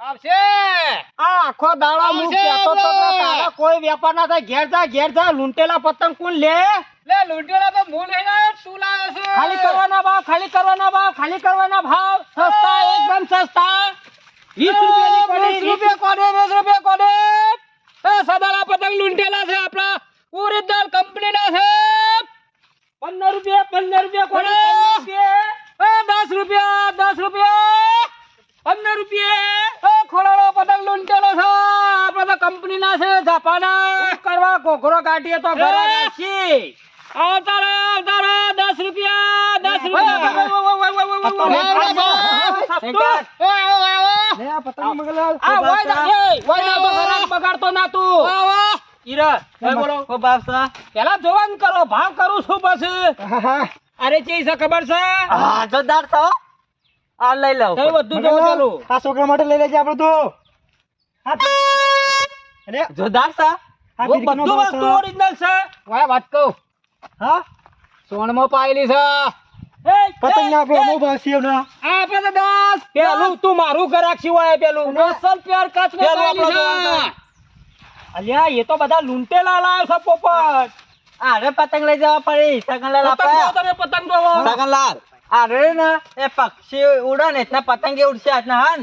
આવશે. આ આખો દાડો હું કહેતો તો તારા કોઈ વેપાર ના થાય. ઘેર જા ઘેર જા. લૂંટેલા પતંગ કોણ લે? લે લૂંટેલા તો હું લઈને આવ્યો, તું લાવ્યો છે? ખાલી કરવાના ભાવ ખાલી કરવાના ભાવ ખાલી કરવાના ભાવ. સસ્તા એકદમ સસ્તા. 20 રૂપિયાની કોડી, 20 રૂપિયા કોડે 20 રૂપિયા કોડે એ સદાલા પતંગ લૂંટેલા છે આપણા. ઓરિજિનલ કંપની ના છે. પંદર રૂપિયા પંદર રૂપિયા કોડી, અરે! પંદર રૂપિયા. એ દસ રૂપિયા દસ રૂપિયા. પંદર રૂપિયા. એ પતંગ લૂંટેલો છે આપણે તો કંપની ના છે જાપાના કરવા ઘોઘરો કાઢીએ તો ઘરે રહો આવતા રહો દસ રૂપિયા દસ બગાડતો ના તું. પેલા જોવાનું કરો ભાવ કરું છું પછી. અરે ચી છે ખબર છે જોરદાર છો. આ લઈ લઉં કઈ બધું જોવો ચાલુ આ છોકરા માટે લઈ લેજે આપણે તો અરે જોરદાર સા આ બધું વસ્તુ ઓરિજિનલ છે વાય વાત કહું હા સોનમાં પાયેલી છે એ, પતંગ એ, આપણો એ, ના આ આપણે દાસ પેલું તું મારું ઘરાક સિવાય પેલું અસલ પ્યાર કાચમાં પેલું પાયેલી છે અલ્યા એ તો બધા લૂંટેલા લાવ્યો છે પોપટ અરે પતંગ લઈ જવા પડી સગનલાલ પતંગ પતંગ જોવો સગનલાલ અરે ને એ પક્ષી ઉડે ને એટલા પતંગે ઉડશે આજના હન.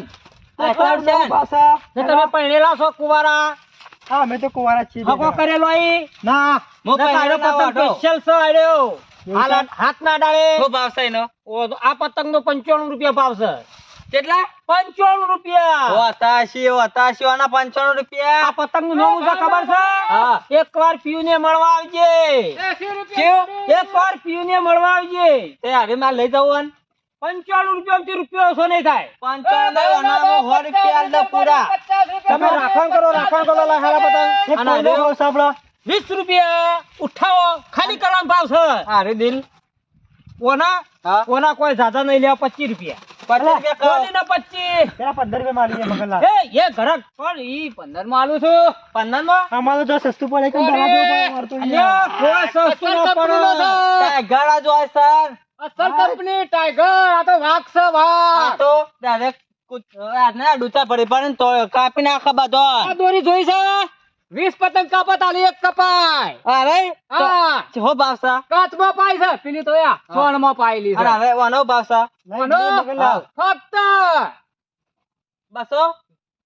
તમે પહેરેલા છો કુવારા. હા મેં તો કુંવારા છીએ હકો કરેલો અહીં ના. તારો પહેરેલો પતંગ. સ્પેશિયલ છે? હાલ હાથ ના ડાળે. શું ભાવ છે એનો? આ પતંગ નો પંચાણું રૂપિયા ભાવ છે. કેટલા? પંચાણું રૂપિયા. વતાશી વતાશી આના પંચાણું આ રૂપિયા પતંગનું નામ ખબર છે? એક વાર પીયું ને મળવા આવજે. એક વાર પીયું ને મળવા આવજે. તે હવે મારે લઈ જવું પંચાણું રૂપિયા થી ઓછો નહીં થાય. પંચાણું નહીં, આનામાં સો રૂપિયા પૂરા તમે રાખણ કરો રાખણ કરો લાખાડા પતંગ વીસ રૂપિયા ઉઠાવો ખાલી કરવાનો ભાવ છે. અરે દિલ. ઓના ઓના કોઈ જાજા નહીં લેવા પચીસ રૂપિયા. પચીસ રૂપિયા કહો. કોની ના પચીસ. પેલા પંદર રૂપિયા માં લઈએ મગનલાલ એ એ ઘરક પણ ઈ પંદરમાં આલું છું. પંદરમાં અમારે તો જો સસ્તું પડે કેમ દવા દેવું પડે અમારે તો અલ્યા, અહીંયા. કોઈ સસ્તું ના પડે. ટાઈગર જ હોય સર. અસલ કંપની ટાઈગર આ તો વાઘ છે આ વાઘ તો ડાયરેક્ટ ના ડૂચા પડી પડે ને તો કાપી નાખા બધો. દોરી જોઈ છે? વીસ પતંગ કાપત આલી એક કપાય. અરે હા. હો બાવસા? કાચમાં પાય છે. પેલી તો યા પાય લી અરે હવે વાનો બાવસા. ફક્ત. બસો?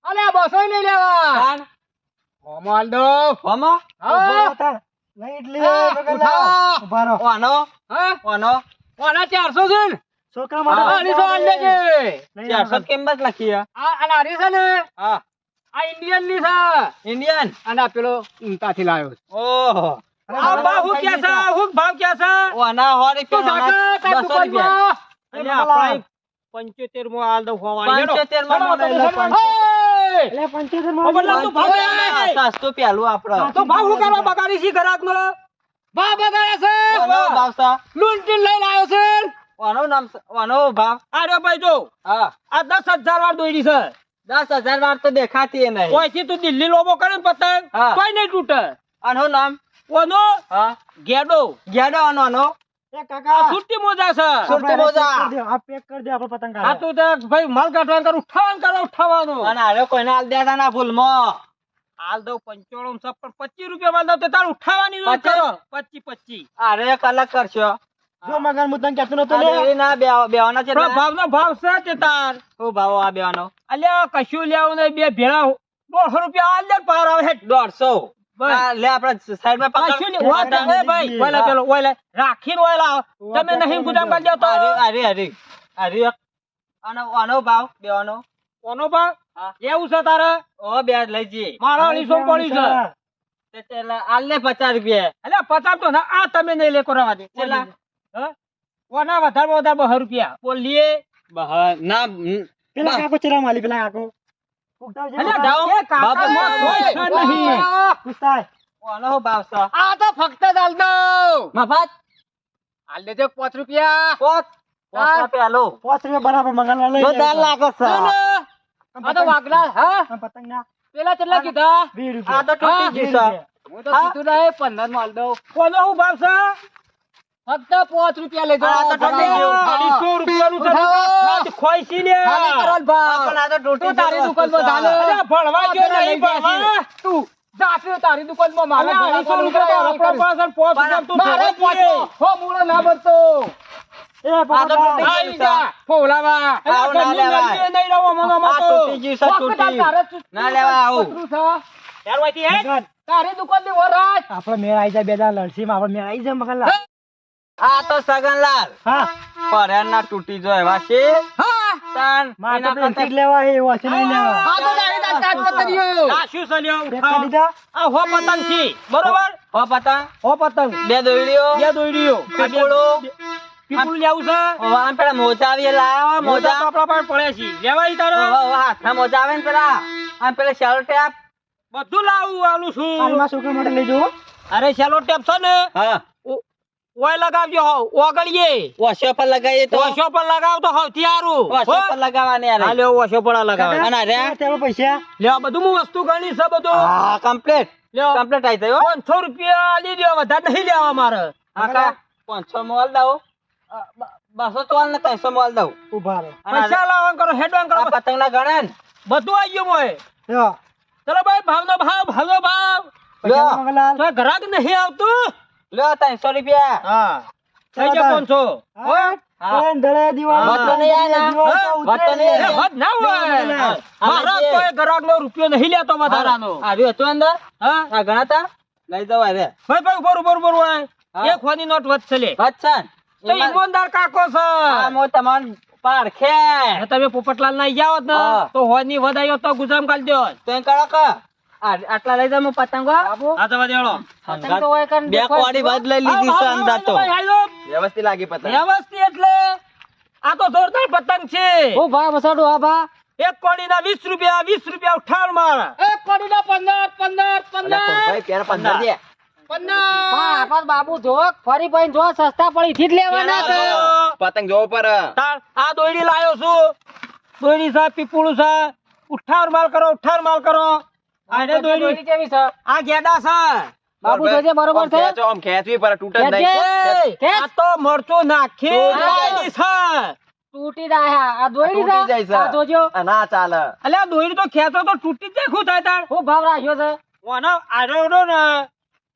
અલે બસો નહીં લેવા હોમાલ્ડો હોમો? હા. વાનો વાનો છે ને? છોકરા માટે મગન. કિંમત લખી આ આ નારી છે ને હા. આ ઇન્ડિયનની છે. ઇન્ડિયન અને આ પેલો ઊંટાથી લાવ્યો છે. ઓહો. આ ભાવ હું ક્યાં છે? હું ભાવ છે? રૂપિયા. આપણે માં આલમાં. એટલે માં. નહીં. હા, સસ્તું પેલું આપડે. તો ભાવ હું કરવા બગાડી છે ગ્રાહક નો ભાવ બગાડે છે! વાનો બાવસા લૂંટીને લઈને આવ્યો છે! વાનો નામ વાનો ભાવ. અરે ભાઈ જો. હા. આ દસ હજાર વાર દોડી છે. દસ હજાર વાર તો દેખાતી નહીં. કોઈથી તું દિલ્હી લોબો કરે ને પતંગ? કોઈ નહીં તૂટે. આનો નામ? ઓનો હા. ગેડો ગેડો આનો આનો? આ કાકા. સુટ્ટી મોજા છે. સુરતી મોજા. પેક કરી દો, આ પેક કરી દે આપણે પતંગ આ તું તો ભાઈ માલ કાઢવાનું કર ઉઠાવાનું કરો ઉઠાવાનું. અને હારે કોઈને આલ દેતા ના ભૂલમાં. હાલ દઉં પંચાણું છે પણ પચીસ રૂપિયા માલ દઉં તો તાર ઉઠાવાની? કરો પચી પચી અરે એક અલગ કરશો. જો મગન હું તને કહેતો નતો લે ના બે બેવાના છે ભાવ નો ભાવ છે તે તાર? ઓ ભાવ આ બેવાનો અલ્યા કશું લેવું નહીં બે ભેળા દોઢસો રૂપિયા આલ પાર આવે. હે દોઢસો આ લે આપડે સાઈડમાં પકડ. કશું નહીં. વાત ભાઈ. ઓલા પેલો ઓલા રાખીને ઓલા તમે નહીં ગુદામ કાઢી જાવ તો. અરે અરે અરે અરે આનો આનો ભાવ બેવાનો કોનો ભાવ? હા. એવું છે તારે? ઓ બે લઈ જઈએ. મારો અઢીસો પડી છે? તે તેલા આલ ને પચાસ રૂપિયા. અલ્યા પચાસ તો ના આ તમે નહીં લે કરવા દે? કોના વધારે વધારે બહાર રૂપિયા? બોલીએ બહા, ના પેલા. કાકો ચરા માલી પેલા કાકો? પેલો પાંચ રૂપિયા. બરાબર મંગાલા લઈ જોરદાર લાગે છે. ના, ના. આ તો વાગલા હા. પતંગ ના. પેલા કેટલા કીધા? વીસ આ તો રૂપિયા તૂટી ગયું છે. હું તો કીધું પંદર માલ દઉં. કોનો હું ભાવ છે? ફક્ત પાંચ રૂપિયા લેજો. આ તો અઢીસો રૂપિયાનું છે ને તો તારી દુકાનમાં ચાલે. ભણવા ગયો નહીં ભણવા. તું જાતે તારી દુકાનમાં. મારે અઢીસો રૂપિયા તો પાસે પાંચ રૂપિયા તું મારે પહોંચો. હો મૂળો ના બનતો એ આ તો તૂટી આવી ગયું જા. છે. ફોલાવા ના ઘરનું નહીં રહો મનો મતો. તૂટી ગયું છે ફક્ત તૂટી તારે ના લેવા આવું. પતરું છે. યાર વાઈથી હેડ. તારી દુકાનની વરાજ આપડે મેળ આવી જાય બે દાડા લડસીમાં આપડે મેળ આવી જાય મગનલાલ આ તો સગનલાલ. હા. ના તૂટી જાય વાસી હા. તાન મારે તો એના પેન્સિલ કરતા- લેવા એ નહીં લેવા. આ તો તારી તારી તારી પતરીઓ. આ શું છે લ્યો? પેક કરી દીધા આ હો પતંગ છે. બરોબર? હો પતંગ. હો પતંગ. બે દોયડીઓ. બે દોયડીઓ. પીપળું. પીપળું લેવું છે? હવે પેલા મોજા આવી લાવો મોજા તો મોજા પડે છે. લેવાય તારે. મોજા આવે ને પેલા. આમ પેલા શેલો ટેપ. બધું લાવું આલું છું. હાલમાં છોકરા માટે લઈ અરે શેલો ટેપ છે ને. હા. ઓય લગાવજો હો ઓગળીએ. વોશો પર લગાવીએ તો? ઓશો પર લગાવ તો સૌથી સારું વોશો પર લગાવવાની હા યાર લ્યો ઓશો પર લગાવ. અને રે તેમાં પૈસા? લે બધું હું વસ્તુ ગણી છે બધું. હા કમ્પ્લીટ લ્યો. કમ્પ્લીટ આઈ થયો પાંચસો રૂપિયા આલી દો વધારે નહીં લેવા મારે. હા કા? પાંચસો મોલ દાવ બસો તોલ ને ત્રણસો મોલ દઉં. ઊભા રે અને પૈસા લાવવા કરો હેડવાન કરો. પતંગ ના ગણે ને. બધું આવી ગયું મોય. ચલો ભાઈ ભાવનો ભાવ ભાવનો ભાવ. લ્યો. ગ્રાહક નહીં આવતું? લ્યો ત્રણસો રૂપિયા. હા. થઈ તાર. પાંચસો. આમાં રૂપિયો નહીં લેતો વધારાનો. આવ્યું હતું અંદર? હા. ગણાતા? લઈ જવા રે ભાઈ ભાઈ ઊભો ઊભો ઊભો એક વાની નોટ વધશે લે. તો ઈમાનદાર કાકો છે. આ મો તમાર પારખે તમે પોપટલાલ ના જાવ. તો હોની વધાયો તો ગુજરામ કાઢ દો તો એમ કરો કે આ- આટલા લઈ જાવ પતંગો આ જવા દેડો પતંગ તો હોય કારણ બે કોડી બાદ લઈ લીધી છે અંદર તો. વ્યવસ્થિત લાગી પતંગ. વ્યવસ્થિત એટલે આ તો જોરદાર પતંગ છે. ઓ ભાવ વસાડું આ ભા. એક કોડી ના વીસ રૂપિયા વીસ રૂપિયા ઉઠાણ માર. એક કોડી ના પંદર પંદર. પંદર પેર પંદર. દે બાબુ જો ફરી ભાઈ જો સસ્તા પડી થી જ લેવાના પતંગ જોવો પર આ દોયડી લાયો છું. દોયડી છે પીપળું છે ઉઠાર માલ કરો ઉઠાર માલ કરો. આ રે દોયડી દોરી. કેવી છે? આ ગેડા છે. બાબુ જોજે બરોબર છે? આમ ખેંચવી પર તૂટે નહીં ખેંચે. આ તો મરચું નાખી જાય. દોયડી છે. તૂટી જાય આ દોરી તૂટી છે. આ જોજો. ના ચાલે. અલ્યા દોયડી તો ખેંચો તો તૂટી જ જાય શું થાય તાર? હું ભાવ રાખ્યો છે? ઓનો આડો ને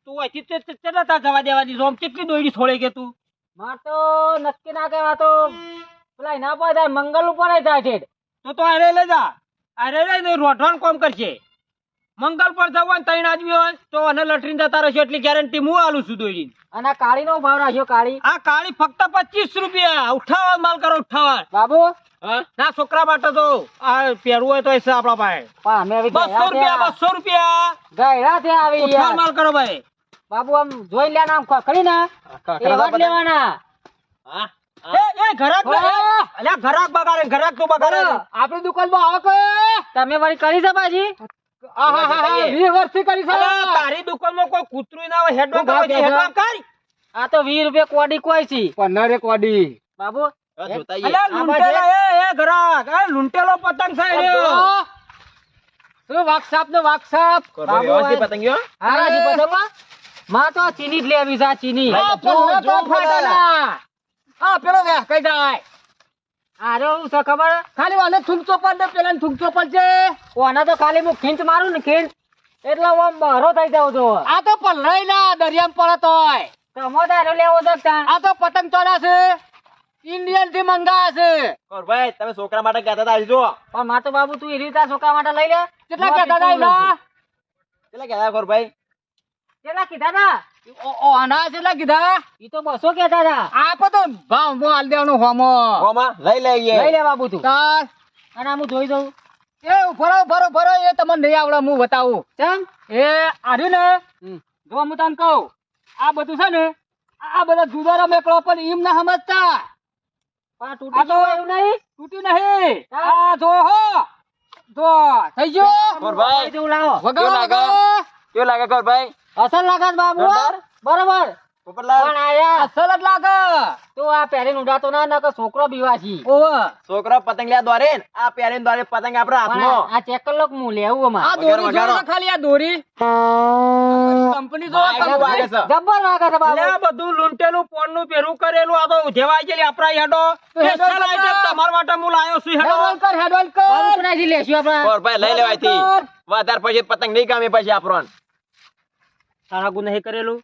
તું અહીંથી તે- તે- તાર જવા દેવાની રોમ કેટલી દોયડી છોડે કે તું? માર તો નક્કી ના કહેવા તો પેલા ના પડે થાય મંગલ ઉપર જાય છે તો તો અરે લઈ જા. અરે લઈ ને રોઢવાનું કામ કરશે મંગલ પર જવાનું ત્રણ આદમી હોય તો અને લટરીને જતા રહેશે એટલી ગેરંટી હું આલું છું દોયડી અને કાળી નો ભાવ રાખ્યો કાળી? આ કાળી ફક્ત પચીસ રૂપિયા. ઉઠાવવા માલ કરો ઉઠાવા બાબુ? ના છોકરા માટે તો આ પહેરવું હોય તો એ છે આપણા પાસે. પણ અમે હવે બસો રૂપિયા બસો રૂપિયા. ગયા થી આવી ઉઠાવા માલ કરો ભાઈ. બાબુ આમ જોઈ લે આમ ખરી ના એવા જ લેવાના. હા. ઘરાક બગાડે ઘરાક તો બગાડે. આપડી દુકાનમાં આવો તમે વળી કરી છે બાજી વર્ષથી કરી છે. તારી દુકાનમાં કોઈ કૂતરું ના હોય હેડમાં શું ભાવ કરે કહે છે? હેડમાં કર. આ તો વીસ રૂપિયા કોડી કોઈ છે. પંદર એક બાબુ અલ્યા એ એ ઘરાક એ લૂંટેલો પતંગ છે એ વાકસાપ નો વાકસાપ? બાબુ હારા છે પતંગમાં? માં તો ચીની જ લેવી છે ચીની. આ પેલો પેલો વેહકાઈ જાય? આરે હું છે ખબર? ખાલી વાને થૂંકતો ચોપડ ને પેલા થૂંકતો છે. ઓના તો ખાલી હું ખીંચ મારું ને ખીંચ. એટલે હું આમ બહારો થઈ જાઉં છું. આ તો પલરાઈ ના દરિયામાં પડત હોય. તમો તારે લેવો તો. આ તો પતંગ ચોરા છે. ઇન્ડિયનથી મંગા છે. ભાઈ તમે છોકરા માટે કહેતા હતા જો પણ માતો બાબુ તું એ રીતે છોકરા માટે લઈ લે. કેટલા કહેતા હતા? કેટલા કહેતા ગોરભાઈ કેટલા કીધા તા? ઓ- ઓ, આના કેટલા કીધા? ઈ તો બસો કેતા હતા. આપો તો ભાવ મો હાલ દેવાનું હોમો. હોમાં? લઈ લઈએ. લઈ લે બાબુ તું તાર અને હું જોઈ દઉં એ ફરો ફરો ફરો એ તમને નહીં આવડે હું બતાવું. ચમ? એ આર્યું ને? જો હું તને કહું આ બધું છે ને આ બધા જુદારા મેકળો પણ એમ ના સમજતા. આ તૂટી એવું નહીં? તૂટ્યું નહીં. હા. આ જો હો. જો. થઈ ગયો? ગોરભાઈ. લઈ લાવો. લાગે? કેવું લાગે ગોરભાઈ? અસલ લાગત બાબુ બરોબર. પણ આયા અસલ જ લાગે તું આ પહેરીને ઉડાતો ના નકર છોકરો બીવાજી ઓવે. છોકરો પતંગ લ્યા દોરે આ પહેરીને દોરે પતંગ આપણા પણ આ ચેક કર લો હું લેવું આ દોરી વગાડો, જોવો વગાડો. તો ખાલી આ દોરી. કંપની જો વાગે વાગે વાગે છે બાબુ. આ બધું લૂંટેલું પોનનું પેરું કરેલું આ તો ઉધેવાઈ છે આપણા હેડો. હેડો સ્પેશિયલ આઈટમ તમારા માટે હું લાયો છું હેડો. કર કર બાબુ લેશું ભાઈ લઈ લેવાયથી વધારે પછી પતંગ નહીં કામે પછી આપણો તારા ગુને હે કરેલું?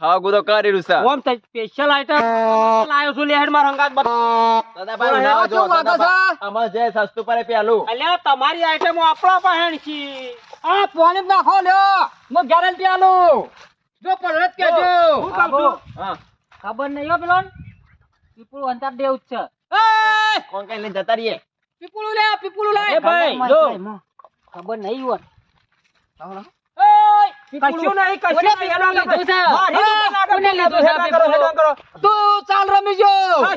હા ગુદો કરેલું સા ઓમ તે સ્પેશિયલ આઈટમ લાયો છું લે હેડ માર હંગાત બતા દાદાભાઈ ઓય, ના જો દાદાભાઈ. જે સસ્તું પડે પેલું. અલ્યા તમારી આઈટમ આપણા પહેણ છી. આ પોને નાખો લ્યો. મો ગેરંટી આલું જો પડત કેજો હું કામ છું. હા. ખબર નહીં હો પેલો પીપુળ અંતર દેવ છે. એ! કોણ કઈ લઈ જતા રહીએ? પીપુળું લે પીપળું લે. એ ભાઈ જો. ખબર નહીં! પીપળું. કશું નહીં કશું નહીં. તું ચાલ રમી જો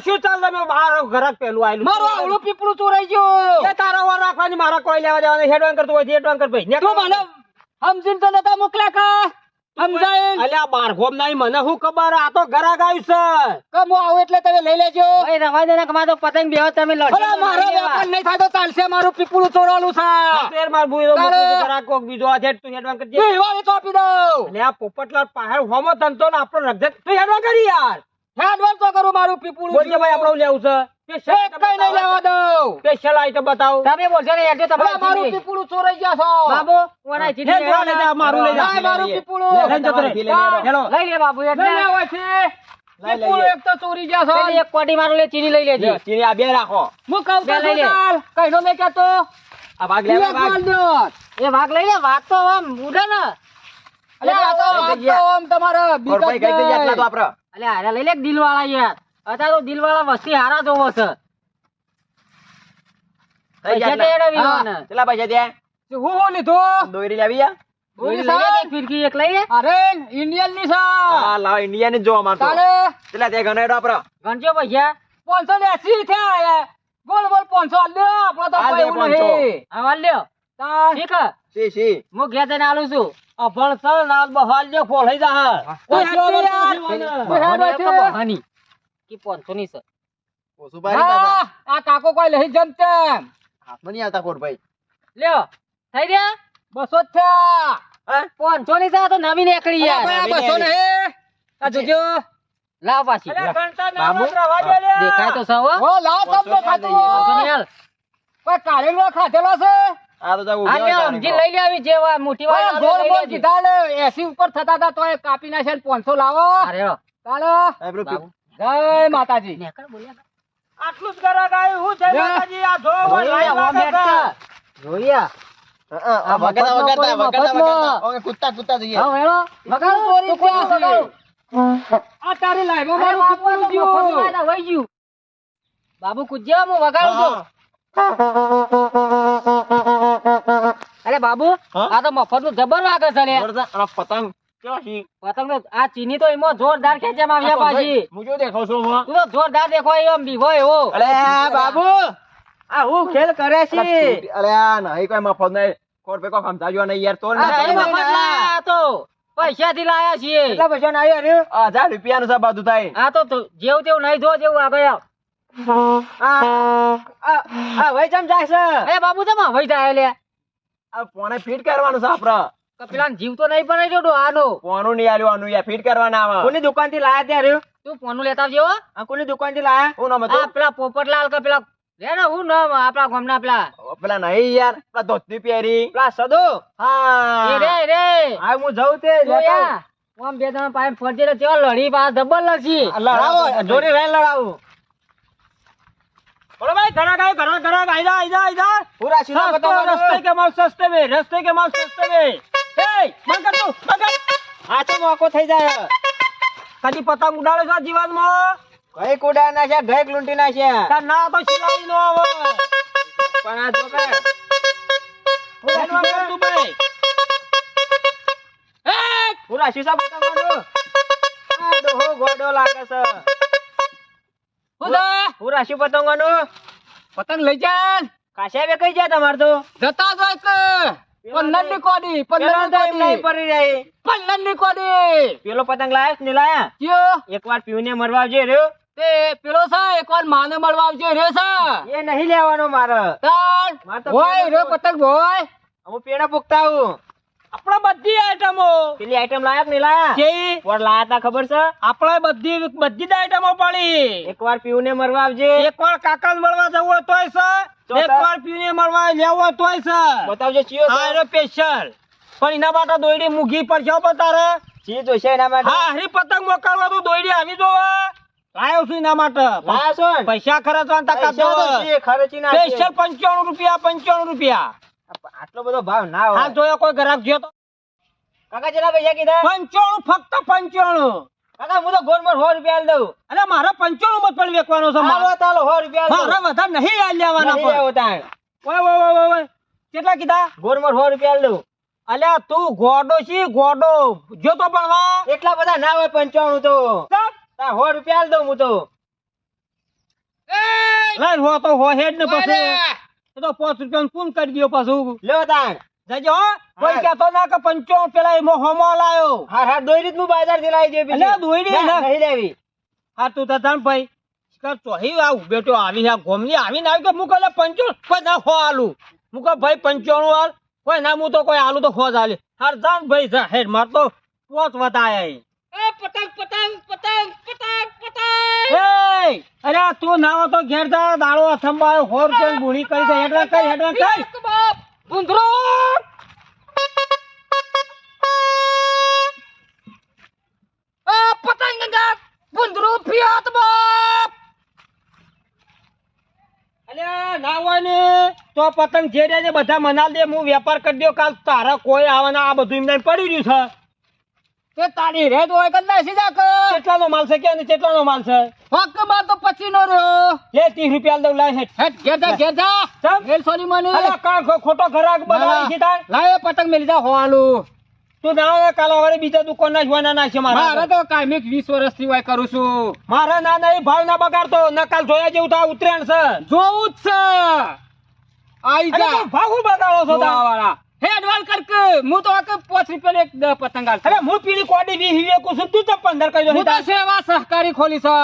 શું ચાલ રમી મારો ઘરાક પેલું આયલું મારું આવડું પીપળું ચોરાઈ ગયું. એ તારા વાર રાખવાની મારા કોઈ લેવા દેવા હેડવાન કરતું હોય હેડવાન કર ભાઈ. તું મને સમજીને તો નતા મોકલ્યા કા? સમજાય? અલ્યા બાર નહીં મને શું ખબર? આ તો ઘરાક આવ્યું છે. કમ આવું એટલે તમે લઈ લેજો. ભાઈ રવા પતંગ બેહો તમે લડો અરે મારો વેપાર નહીં થાય તો ચાલશે મારું પીપળું ચોરાલું છે ફેર માર કોક બીજો આ તું હેડવાન કરજે. તો આપી દઉં. આ પોપટલાલ પાહે હોમો ધંધો ને આપણો રગજત તું હેડવાન કરી યાર. હેડવાન તો કરું મારું પીપુલું બોલજે ભાઈ આપણું લેવું છે. કઈ ને. લે, લે લે ચીની લઈ લેજે. ચીની આ બે રાખો. હું લે. ચાલ. કઈનો મેં કહેતો. આ ભાગ ભાગ દ્યો. એ વાઘ લઈ લે વાઘ તો આમ ઉડે ને અલ્યા, આ તો વાત તો આમ તમારે ઓર ભાઈ કઈ તો આપડે. હારે લઈ લે દિલ વાળા યાર. અત્યારે તો દિલવાળા વસ્તી હારા જોવો છે. કેટલા પૈસા ત્યાં. શું શું લીધું? દોરી લેવી ફિરકી એક લઈ અરે ઇન્ડિયનની હા લાવ ઇન્ડિયા ની જ તારે? કેટલા ત્યાં ગણાડો આપડે. ગણજો પૈસા. પાંચસો ને એસી થયા. ગોળ ગોળ પાંચસો આલ આપડે તો આલ કોઈ દે એવું 500. નહીં. હા વાલ ઠીક સી સી હું ઘેર જઈને આલું છું. જા કે પાંચસો ની છે. ઓછું પાડી પાછા. આ કાકો કોઈ લઈ જમતે હાથમાં નહીં આવતા કોટ લ્યો થઈ રહ્યા? બસો જ થયા. પાંચસો ની છે તો નવી નીકળી યાર. બસો ને આ જોજો. લાવ પાછી. બાબુ દેખાય તો સૌ ઓ લાવ તમને ખાતું હોય. ની હાલ. કોઈ કારેલો ખાધેલો છે? આ તો જાવ હા લ્યો સમજી લઈ લે આવી જેવા મોટી ઓય, ગોળ ગોળ કીધા ને એસી ઉપર થતા હતા તોય કાપી નાખ્યા ને 500 લાવો. અરે હો. જય માતાજી આટલું જ ગરાક ગાય હું જય માતાજી આ જો જોઈએ, ઓમ હેડતા. જોઈએ. આ વગાડતા મફતમાં વગાડતા કોઈ વગાડતા મફતમાં. વગાડતા ઓકે કૂદતા કૂદતા જઈએ હા, હેલો. વગાડો, ચોરી તો કોઈ થયા છે. વગાડો. આ તારી લાઈમાં મારું બાપુ, આ તો પીપળું મફતમાં ગયું. આયલા ગયું. બાબુ કૂદજે, હું વગાડું છું. અરે બાબુ આ તો મફતનું જબર લાગે છે પતંગ છે? પતંગ તો આ ચીની તો એમાં જોરદાર ખેંચવામાં આવ્યા પાછી. હું જો દેખાવ છું. તું તો જોરદાર દેખો એમ બીવો એવો. અલે બાબુ! આ હું ખેલ કરે અલે આ નહીં કોઈ મફત નહીં. કોટ પે કોઈ સમજાવ્યો નહીં યાર આ ના તો પૈસા થી લાયા છીએ. કેટલા પૈસા ના આવ્યા હજાર રૂપિયા નું છે બધું થાય. આ તો તો જેવું તેવું નહીં જો જેવું આ ભાઈ ચમ જાય છે? અરે બાબુ તમે હવે જાય લે. આ પોને ફીટ કરવાનું છે આપડે પેલા જીવ તો નહીં પણ જો આનો. પોનું નહીં આલ્યો આનું યા ફીટ કરવાના આવા. કોની દુકાનથી લાયા ત્યારે તું પોનું લેતા આવજો આ કોની દુકાનથી લાયા? હું નામ હતું? પેલા પોપટલાલ કે પેલા રે ને હું નામ આપણા ગામના પેલા. પેલા નહીં યાર પેલા ધોતી પહેરી. પેલા સદો? હા. રે રે. આ હું જઉં તે જોયા આમ બે જણા પાય ફરજે રે ચેવા લડી પાસ ડબલ લસી લડાવો જોરી રહીને લડાવો. બોલો ભાઈ ઘણા ગાય ઘણા ઘણા આઈજા આઈજા આઈજા પૂરા સીધા બતાવવાનું. રસ્તે કે માલ સસ્તે મે રસ્તે કે માલ સસ્તે में એ બંધ કર તું બંધ આ તો મોકો થઈ જાય. કદી પતંગ ઉડાડે છે જીવનમાં કઈ કુડા નાખ્યા? ગઈ લૂંટી નાખ્યા. તાર ના તો સિલાઈ નો આવો. પણ આ જો કે વગર તું ભાઈ. એ પૂરા શીશા બતાવવાનું આ ડોહો ગોડો લાગે છે. ઉદા પૂરા શી પતંગવાનું પતંગ લઈ જા કાશે વે કઈ જાય તમાર તો? જતા જ હોય કે. પંદરની કોડી પંદરની નહીં પડી રહી. પંદરની કોડી. પેલો પતંગ લાયો નહીં લાયા? કયો? એકવાર પીવને મરવા આવજે રહ્યો. તે પેલો છે એકવાર માને મળવા આવજો રે છે. એ નહીં લેવાનો મારે. તાર પેલો રે પતંગ હોય. હું પેડા પૂગતા હું આપણા બધી આઈટમો પેલી આઈટમ લાયા કે નહીં લાયા? કેવી? પણ લાયા તા ખબર છે? આપણે બધી બધી જ આઈટમો પડી. એકવાર પીવને મરવા આવજે. એકવાર કાકા મળવા જવું હોય તોય છે. એકવાર મળવા લેવું તોય છે. બતાવજો ચિયો આરો સ્પેશિયલ પણ એના માટે દોયડી મૂકી પડશે પણ ચી છે એના માટે. હા હરી પતંગ મોકલવા તો દોયડી આવી જોવા. લાયો છું એના માટે. લાયા છો પૈસા ખર્ચવાના તાકાત છે, ખર્ચી ના સ્પેશિયલ પંચાણું રૂપિયા પંચાણું રૂપિયા. આટલો બધો ભાવ ના હોય. હા જોયો કોઈ ગ્રાહક ગયો તો? કાકા જરા પૈસા કીધા? પંચાણું ફક્ત પંચાણું. કાકા હું તો ગોળમાં સો રૂપિયા આલી દઉં. અને મારે પંચાણું મત પણ વેચવાનો છે મારો. તાલો સો રૂપિયા મારા વધારે નહીં આ લેવાના પણ. ઓય ઓય ઓય ઓય. કેટલા કીધા? ગોળમાં સો રૂપિયા આલી દઉં. અલ્યા તું ગોડો છી ગોડો. જો તો ભણવા એટલા બધા ના હોય પંચાણું તો. તા સો રૂપિયા આલ દઉં હું તો. લઈ હો તો હો હેડ ને પછી. તો પાંચ રૂપિયા ફોન કરી દો પાછું. લ્યો તાણ. જજો કોઈ કહેતો ના કે પંચાણું પેલા એમો હોમો લાયો. હા હા જ હું બાજારથી લાવી દેવી અલ્યા, ના. નહીં લેવી. હા તું તો જાણ ભાઈ કર ચોહી આવું બેટો આવી આ ગોમની આવી કે મુકો લે પંચાણું કોઈ ના હો આલુ. મુકો ભાઈ પંચોણું હાલ કોઈ ના હું તો કોઈ આલુ તો ખોજ જ આલે. હાર જાન ભાઈ જા હેડ માર તો પોચ વતાયા. એ પતંગ પતંગ પતંગ પતંગ પતંગ! એય! અરે તું ના તો ઘેર જા દાળો અથંબાયો હોર કોઈ ગુણી કરી દે. હેડવા કઈ. હેડવા કઈ. પતંગ ગંગા ભૂંદરો ફિયાત બાપ અલ્યા ના તો પતંગ જે રે બધા મનાલ દે, હું વેપાર કરી દો કાલ તારા કોઈ આવવાના આ બધું એમને પડી રહ્યું છે. તે તારી રેત હોય કે નાસી જાક કેટલાનો માલ છે? કે કેટલાનો માલ છે? હકમાં તો 25 નો રહ્યો. લે ત્રીસ રૂપિયા દઉં લાય હેઠ. હેટ ઘેર જા ઘેર જા ચમ. વેલ સોની મને. અલા કાં ખોટો ઘરાક બનાવી દીધા લાય પતંગ મેલી જા હોવાલું તું ના કાલ બીજા દુકાન ના જોવાના ના છે મારે મારા તો કાયમિક વીસ વર્ષથી હોય કરું છું. મારા ના નહીં ભાવ ના બગાડતો ના કાલ જોયા જેવું તો ઉતરેણ છે. જોવું જ છે. આઈ જા. તું ભાવ બગાડો છો તાર? હે એડવાન્સ કર કે હું તો આક પાંચ રૂપિયા એક પતંગ આલ અરે હું પીડી કોડી વી હીવે કુસુમ તું તો પંદર કરી હું દો તો સેવા સહકારી ખોલી છે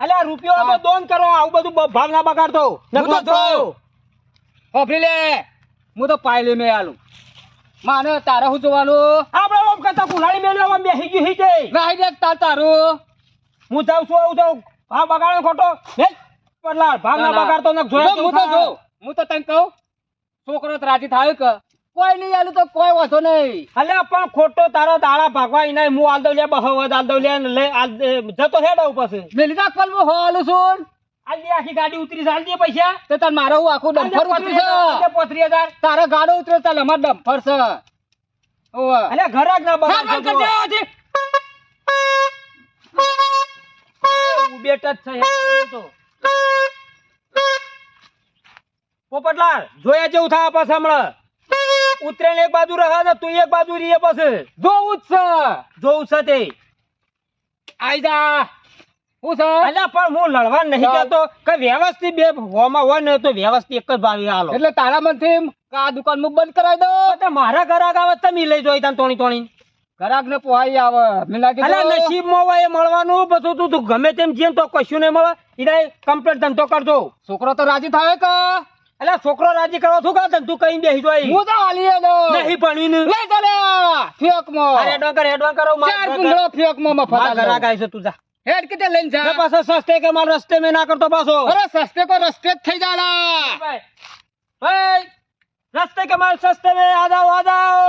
અલ્યા રૂપિયો તો દોન કરો આવું બધું ભાવ ના બગાડતો હું તો નકલો જો. હોભરી લે હું તો પાયલે મે આલું. માને તારે હું જોવાનું? આપણે ઓમ કરતા કુલાડી મેલ્યો આમ બેસી ગયું હી જાય. રાહી દે તાર તારું. હું જાઉં છું આવું તો ભાવ બગાડો ખોટો. હે? પડલા ભાવ ના બગાડતો નક જોયો હું તો જો હું તો તને કહું. છોકરો રાજી થાય કે? કોઈ નહીં આલું તો કોઈ વાંધો નહીં હાલે પણ ખોટો તારા દાડા ભાગવા નહીં હું આલ દઉં લે બહવદ આલ દઉં લે લે જતો હેડ આવું પછી મેલી કલ હું હો આલું છું આલ આખી ગાડી ઉતરી છે, આલ પૈસા તો તાર મારો હું આખું ડમ્ફર દે છે પોત્રી હજાર. તારો ગાડો ઉતરે તાર અમાર ડમ્ફર છે ઓવે. અલ્યા જ ના બગાડતો કરજે આજે. ઉબેટ જ છે તો. પોપટલાલ જોયા જેવું થાય પાછા હમણાં ઉતરેણ એક બાજુ રહે ને તું એક બાજુ રહીએ પછી. જોવું જ છે જોવું છે તે. આઈ જા. હું છે? અલ્યા પણ હું લડવા નહીં કહેતો કે વ્યવસ્થિત બે હોમાં હોય ને તો વ્યવસ્થિત એક જ ભાવે હાલો. એટલે તારા મનથી આ દુકાન મુક બંધ કરાવી દો. મારા ઘર આવે તમે લઈ જોઈ તને તોણી તોણી ગ્રાહક ને પોહાઈ આવે. મને લાગે અલ્યા નસીબમાં હોય એ મળવાનું બધું તું તું ગમે તેમ જેમ તો કશું નહીં મળે. એને કમ્પ્લીટ ધંધો કરજો. છોકરો તો રાજી થાય કે? અલ્યા છોકરો રાજી કરવા શું કહે તું કઈ બેસી જોઈ. હું તો હાલી દો નહીં ભણ્યું લઈ ચાલે ફેક મો અરે એડવાન હેડવા કરો માર ચાર પુંગળો ફેકમાં ફટા મારા ગાય છે તું જા. હેડ કે લઈને ને જા પાછો સસ્તે કે માર રસ્તે મે ના કરતો પાછો. અરે સસ્તે કો રસ્તે જ થઈ જાડા ભાઈ ભાઈ, રસ્તે કે માર સસ્તે મે આ જાઓ આ જાઓ.